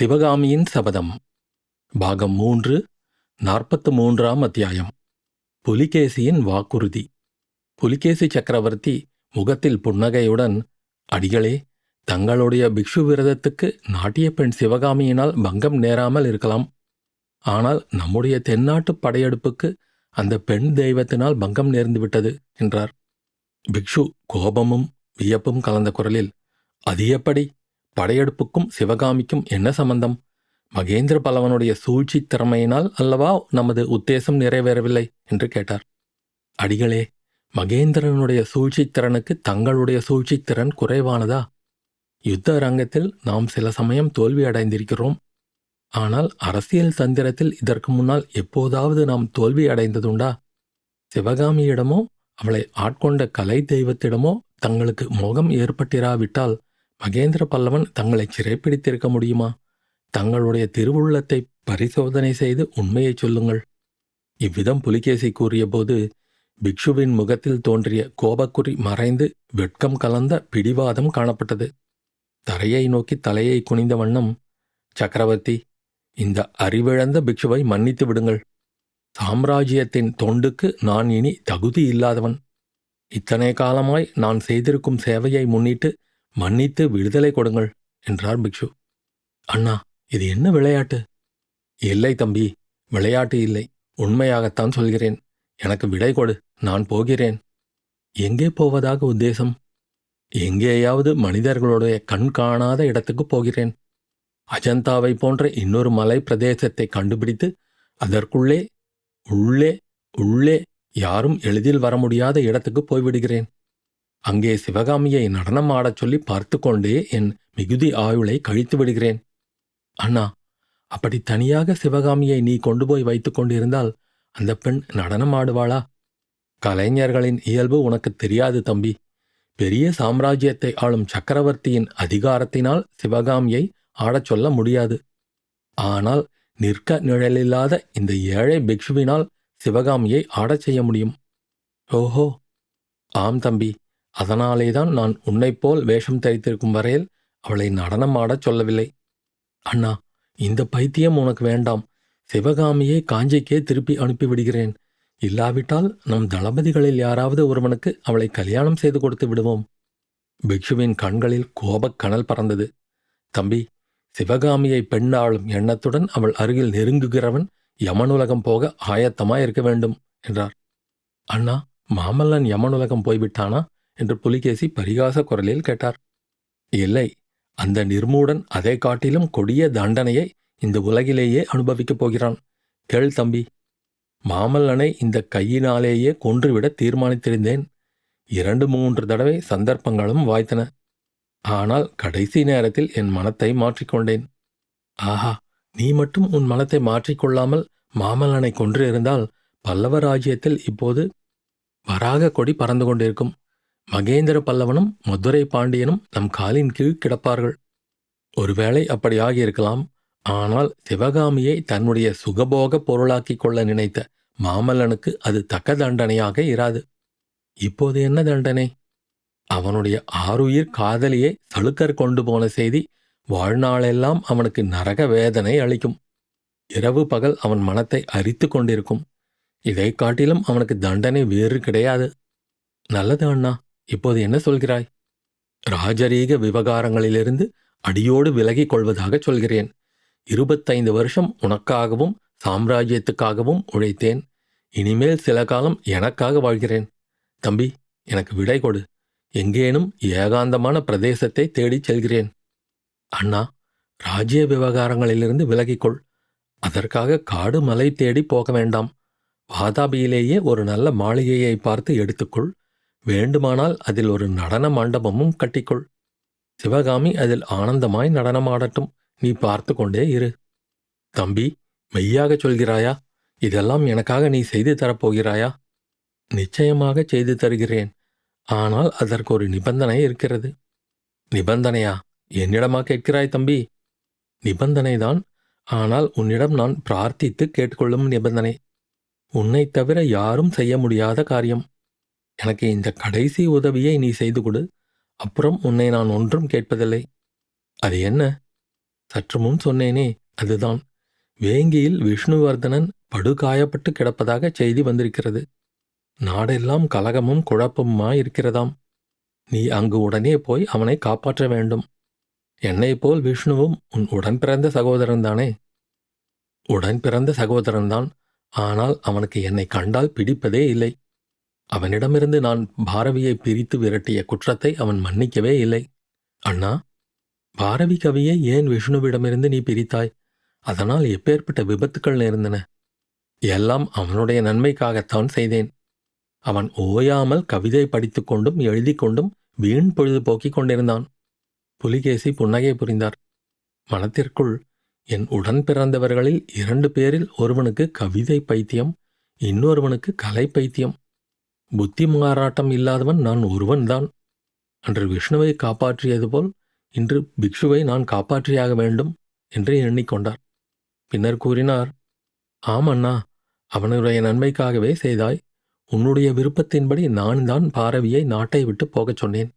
சிவகாமியின் சபதம். பாகம் மூன்று நாற்பத்து மூன்றாம் அத்தியாயம். புலிகேசியின் வாக்குறுதி. புலிகேசி சக்கரவர்த்தி முகத்தில் புன்னகையுடன் அடிகளே தங்களுடைய பிக்ஷு விரதத்துக்கு நாட்டிய பெண் சிவகாமியினால் பங்கம் நேராமல் இருக்கலாம். ஆனால் நம்முடைய தென்னாட்டுப் படையெடுப்புக்கு அந்த பெண் தெய்வத்தினால் பங்கம் நேர்ந்துவிட்டது என்றார். பிக்ஷு கோபமும் வியப்பும் கலந்த குரலில் அது எப்படி? படையெடுப்புக்கும் சிவகாமிக்கும் என்ன சம்பந்தம்? மகேந்திர பல்லவனுடைய சூழ்ச்சி திறமையினால் அல்லவா நமது உத்தேசம் நிறைவேறவில்லை? என்று கேட்டார். அடிகளே மகேந்திரனுடைய சூழ்ச்சித் திறனுக்கு தங்களுடைய சூழ்ச்சித் திறன் குறைவானதா? யுத்த அரங்கத்தில் நாம் சில சமயம் தோல்வி அடைந்திருக்கிறோம். ஆனால் அரசியல் தந்திரத்தில் இதற்கு முன்னால் எப்போதாவது நாம் தோல்வி அடைந்ததுண்டா? சிவகாமியிடமோ அவளை ஆட்கொண்ட கலை தெய்வத்திடமோ தங்களுக்கு மோகம் ஏற்பட்டிராவிட்டால் மகேந்திர பல்லவன் தங்களை சிறைப்பிடித்திருக்க முடியுமா? தங்களுடைய திருவுள்ளத்தை பரிசோதனை செய்து உண்மையைச் சொல்லுங்கள். இவ்விதம் புலிகேசி கூறியபோது பிக்ஷுவின் முகத்தில் தோன்றிய கோபக்குறி மறைந்து வெட்கம் கலந்த பிடிவாதம் காணப்பட்டது. தரையை நோக்கி தலையை குனிந்த வண்ணம் சக்கரவர்த்தி இந்த அறிவிழந்த பிக்ஷுவை மன்னித்து விடுங்கள். சாம்ராஜ்யத்தின் தொண்டுக்கு நான் இனி தகுதி இல்லாதவன். இத்தனை காலமாய் நான் செய்திருக்கும் சேவையை முன்னிட்டு மன்னித்து விடுதலை கொடுங்கள் என்றார் பிக்ஷு. அண்ணா இது என்ன விளையாட்டு? இல்லை தம்பி விளையாட்டு இல்லை. உண்மையாகத்தான் சொல்கிறேன். எனக்கு விடை கொடு நான் போகிறேன். எங்கே போவதாக உத்தேசம்? எங்கேயாவது மனிதர்களுடைய கண் காணாத இடத்துக்கு போகிறேன். அஜந்தாவை போன்ற இன்னொரு மலை பிரதேசத்தை கண்டுபிடித்து அதற்குள்ளே உள்ளே உள்ளே யாரும் எளிதில் வர முடியாத இடத்துக்கு போய்விடுகிறேன். அங்கே சிவகாமியை நடனம் ஆடச் சொல்லி பார்த்து கொண்டே என் மிகுதி ஆயுளை கழித்து விடுகிறேன். அண்ணா அப்படி தனியாக சிவகாமியை நீ கொண்டு போய் வைத்துக் கொண்டிருந்தால் அந்த பெண் நடனம் ஆடுவாளா கலைஞர்களின் இயல்பு உனக்கு தெரியாது தம்பி. பெரிய சாம்ராஜ்யத்தை ஆளும் சக்கரவர்த்தியின் அதிகாரத்தினால் சிவகாமியை ஆடச் சொல்ல முடியாது. ஆனால் நிற்க நிழலில்லாத இந்த ஏழை பிக்ஷுவினால் சிவகாமியை ஆடச் செய்ய முடியும். ஓஹோ! ஆம் தம்பி. அதனாலேதான் நான் உன்னைப்போல் வேஷம் தரித்திருக்கும் வரையில் அவளை நடனம் ஆடச் சொல்லவில்லை. அண்ணா இந்த பைத்தியம் உனக்கு வேண்டாம். சிவகாமியை காஞ்சிக்கே திருப்பி அனுப்பிவிடுகிறேன். இல்லாவிட்டால் நம் தளபதிகளில் யாராவது ஒருவனுக்கு அவளை கல்யாணம் செய்து கொடுத்து விடுவோம். பிக்ஷுவின் கண்களில் கோபக் கனல் பறந்தது. தம்பி சிவகாமியை பெண்ணாளும் எண்ணத்துடன் அவள் அருகில் நெருங்குகிறவன் யமனுலகம் போக ஆயத்தமாய் இருக்க வேண்டும் என்றார். அண்ணா மாமல்லன் யமனுலகம் போய்விட்டானா? என்று புலிகேசி பரிகாச குரலில் கேட்டார். இல்லை அந்த நிர்மூடன் அதை காட்டிலும் கொடிய தண்டனையை இந்த உலகிலேயே அனுபவிக்கப் போகிறான். கேள் தம்பி மாமல்லனை இந்த கையினாலேயே கொன்றுவிட தீர்மானித்திருந்தேன். இரண்டு மூன்று தடவை சந்தர்ப்பங்களும் வாய்த்தன. ஆனால் கடைசி நேரத்தில் என் மனத்தை மாற்றிக்கொண்டேன். ஆஹா நீ மட்டும் உன் மனத்தை மாற்றிக்கொள்ளாமல் மாமல்லனை கொன்று இருந்தால் பல்லவ ராஜ்யத்தில் இப்போது வராக கொடி பறந்து கொண்டிருக்கும். மகேந்திர பல்லவனும் மதுரை பாண்டியனும் நம் காலின் கீழ் கிடப்பார்கள். ஒருவேளை அப்படியாகியிருக்கலாம் ஆனால் சிவகாமியை தன்னுடைய சுகபோக பொருளாக்கிக் கொள்ள நினைத்த மாமல்லனுக்கு அது தக்க தண்டனையாக இராது. இப்போது என்ன தண்டனை? அவனுடைய ஆருயிர் காதலியை சளுக்கர் கொண்டு போன செய்தி வாழ்நாளெல்லாம் அவனுக்கு நரக வேதனை அளிக்கும். இரவு பகல் அவன் மனத்தை அரித்து கொண்டிருக்கும். இதைக் காட்டிலும் அவனுக்கு தண்டனை வேறு கிடையாது. நல்லது அண்ணா. இப்போது என்ன சொல்கிறாய்? ராஜரீக விவகாரங்களிலிருந்து அடியோடு விலகிக் கொள்வதாக சொல்கிறேன். இருபத்தைந்து வருஷம் உனக்காகவும் சாம்ராஜ்யத்துக்காகவும் உழைத்தேன். இனிமேல் சில காலம் எனக்காக வாழ்கிறேன். தம்பி எனக்கு விடை கொடு. எங்கேனும் ஏகாந்தமான பிரதேசத்தை தேடிச் செல்கிறேன். அண்ணா ராஜ்ய விவகாரங்களிலிருந்து விலகிக்கொள். அதற்காக காடு மலை தேடி போக வேண்டாம். வாதாபியிலேயே ஒரு நல்ல மாளிகையை பார்த்து எடுத்துக்கொள். வேண்டுமானால் அதில் ஒரு நடன மண்டபமும் கட்டிக்கொள். சிவகாமி அதில் ஆனந்தமாய் நடனமாடட்டும். நீ பார்த்து கொண்டே இரு. தம்பி மெய்யாகச் சொல்கிறாயா? இதெல்லாம் எனக்காக நீ செய்து தரப்போகிறாயா? நிச்சயமாக செய்து தருகிறேன். ஆனால் அதற்கு ஒரு நிபந்தனை இருக்கிறது. நிபந்தனையா? என்னிடமா கேட்கிறாய் தம்பி? நிபந்தனைதான். ஆனால் உன்னிடம் நான் பிரார்த்தித்து கேட்டுக்கொள்ளும் நிபந்தனை. உன்னைத் தவிர யாரும் செய்ய முடியாத காரியம். எனக்கு இந்த கடைசி உதவியை நீ செய்து கொடு. அப்புறம் உன்னை நான் ஒன்றும் கேட்பதில்லை. அது என்ன? சற்று முன் சொன்னேனே அதுதான். வேங்கியில் விஷ்ணுவர்தனன் படுகாயப்பட்டு கிடப்பதாக செய்தி வந்திருக்கிறது. நாடெல்லாம் கலகமும் குழப்பமுமா இருக்கிறதாம் நீ அங்கு உடனே போய் அவனை காப்பாற்ற வேண்டும். என்னைப் போல் விஷ்ணுவும் உன் உடன் பிறந்த சகோதரன்தானே? உடன் பிறந்த சகோதரன்தான். ஆனால் அவனுக்கு என்னை கண்டால் பிடிப்பதே இல்லை. அவனிடமிருந்து நான் பாரவியை பிரித்து விரட்டிய குற்றத்தை அவன் மன்னிக்கவே இல்லை. அண்ணா பாரவி கவியை ஏன் விஷ்ணுவிடமிருந்து நீ பிரித்தாய்? அதனால் எப்பேற்பட்ட விபத்துக்கள் நேர்ந்தன? எல்லாம் அவனுடைய நன்மைக்காகத்தான் செய்தேன். அவன் ஓயாமல் கவிதை படித்துக் கொண்டும் எழுதி கொண்டும் வீண் பொழுது போக்கிக் கொண்டிருந்தான். புலிகேசி புன்னகை புரிந்தார். மனத்திற்குள் என் உடன் பிறந்தவர்களில் இரண்டு பேரில் ஒருவனுக்கு கவிதை பைத்தியம் இன்னொருவனுக்கு கலை பைத்தியம். புத்தி மாறாட்டம் இல்லாதவன் நான் ஒருவன்தான். அன்று விஷ்ணுவை காப்பாற்றியது போல் இன்று பிக்ஷுவை நான் காப்பாற்றியாக வேண்டும் என்று எண்ணிக்கொண்டார். பின்னர் கூறினார் ஆம் அண்ணா அவனுடைய நன்மைக்காகவே செய்தாய். உன்னுடைய விருப்பத்தின்படி நான் தான் பாரவியை நாட்டை விட்டு போகச் சொன்னேன்.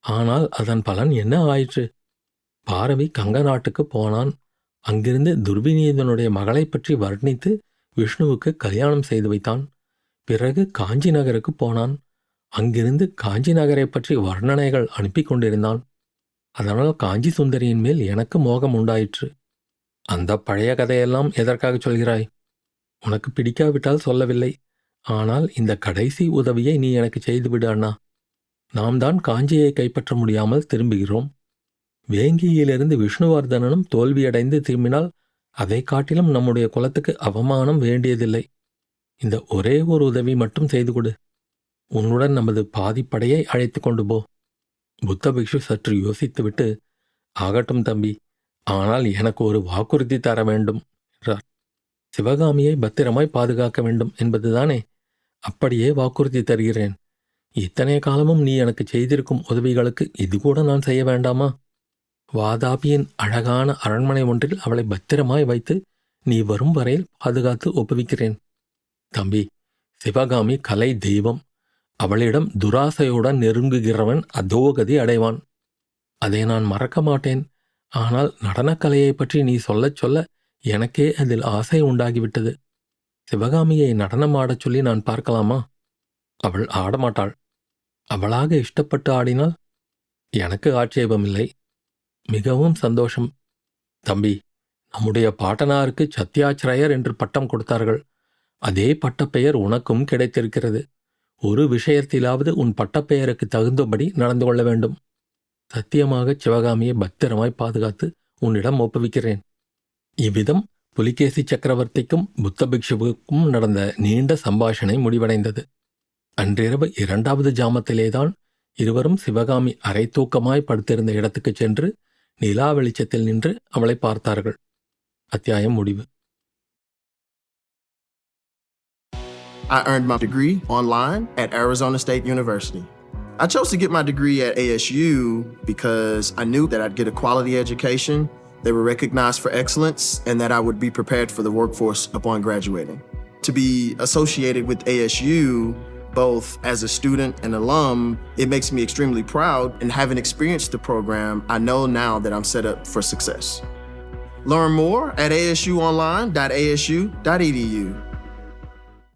ஆனால் அதன் பலன் என்ன ஆயிற்று? பாரவி கங்க நாட்டுக்கு போனான். அங்கிருந்து துர்விநீதனுடைய மகளைப் பற்றி வர்ணித்து விஷ்ணுவுக்கு கல்யாணம் செய்து வைத்தான். பிறகு காஞ்சி நகருக்கு போனான். அங்கிருந்து காஞ்சி நகரை பற்றி வர்ணனைகள் அனுப்பி கொண்டிருந்தான். அதனால் காஞ்சி சுந்தரியின் மேல் எனக்கு மோகம் உண்டாயிற்று. அந்த பழைய கதையெல்லாம் எதற்காக சொல்கிறாய்? உனக்கு பிடிக்காவிட்டால் சொல்லவில்லை. ஆனால் இந்த கடைசி உதவியை நீ எனக்கு செய்துவிடு அண்ணா. நாம் தான் காஞ்சியை கைப்பற்ற முடியாமல் திரும்புகிறோம். வேங்கியிலிருந்து விஷ்ணுவர்தனனும் தோல்வியடைந்து திரும்பினால் அதை காட்டிலும் நம்முடைய குலத்துக்கு அவமானம் வேண்டியதில்லை. இந்த ஒரே ஒரு உதவி மட்டும் செய்து கொடு. உன்னுடன் நமது பாதிப்படையை அழைத்து கொண்டு போ. புத்த பிக்ஷு சற்று யோசித்துவிட்டு ஆகட்டும் தம்பி ஆனால் எனக்கு ஒரு வாக்குறுதி தர வேண்டும் என்றார். சிவகாமியை பத்திரமாய் பாதுகாக்க வேண்டும் என்பதுதானே. அப்படியே வாக்குறுதி தருகிறேன். இத்தனை காலமும் நீ எனக்கு செய்திருக்கும் உதவிகளுக்கு இது கூட நான் செய்ய வேண்டாமா? வாதாபியின் அழகான அரண்மனை ஒன்றில் அவளை பத்திரமாய் வைத்து நீ வரும் வரையில் பாதுகாத்து ஒப்புவிக்கிறேன். தம்பி சிவகாமி கலை தெய்வம். அவளிடம் துராசையுடன் நெருங்குகிறவன் அதோகதி அடைவான். அதை நான் மறக்க மாட்டேன். ஆனால் நடனக்கலையை பற்றி நீ சொல்லச் சொல்ல எனக்கே அதில் ஆசை உண்டாகிவிட்டது. சிவகாமியை நடனம் ஆடச் சொல்லி நான் பார்க்கலாமா? அவள் ஆடமாட்டாள். அவளாக இஷ்டப்பட்டு ஆடினால் எனக்கு ஆட்சேபமில்லை. மிகவும் சந்தோஷம். தம்பி நம்முடைய பாட்டனாருக்கு சத்யாச்சிரயர் என்று பட்டம் கொடுத்தார்கள். அதே பட்டப்பெயர் உனக்கும் கிடைத்திருக்கிறது. ஒரு விஷயத்திலாவது உன் பட்டப்பெயருக்கு தகுந்தபடி நடந்து கொள்ள வேண்டும். சத்தியமாக சிவகாமியை பத்திரமாய் பாதுகாத்து உன்னிடம் ஒப்புவிக்கிறேன். இவ்விதம் புலிகேசி சக்கரவர்த்திக்கும் புத்த பிக்ஷுவுக்கும் நடந்த நீண்ட சம்பாஷணை முடிவடைந்தது. அன்றிரவு இரண்டாவது ஜாமத்திலேதான் இருவரும் சிவகாமி அரை தூக்கமாய் படுத்திருந்த இடத்துக்குச் சென்று நிலா வெளிச்சத்தில் நின்று அவளை பார்த்தார்கள். அத்தியாயம் முடிவு. I earned my degree online at Arizona State University. I chose to get my degree at ASU because I knew that I'd get a quality education, they were recognized for excellence, and that I would be prepared for the workforce upon graduating. To be associated with ASU, both as a student and alum, it makes me extremely proud. And having experienced the program, I know now that I'm set up for success. Learn more at asuonline.asu.edu.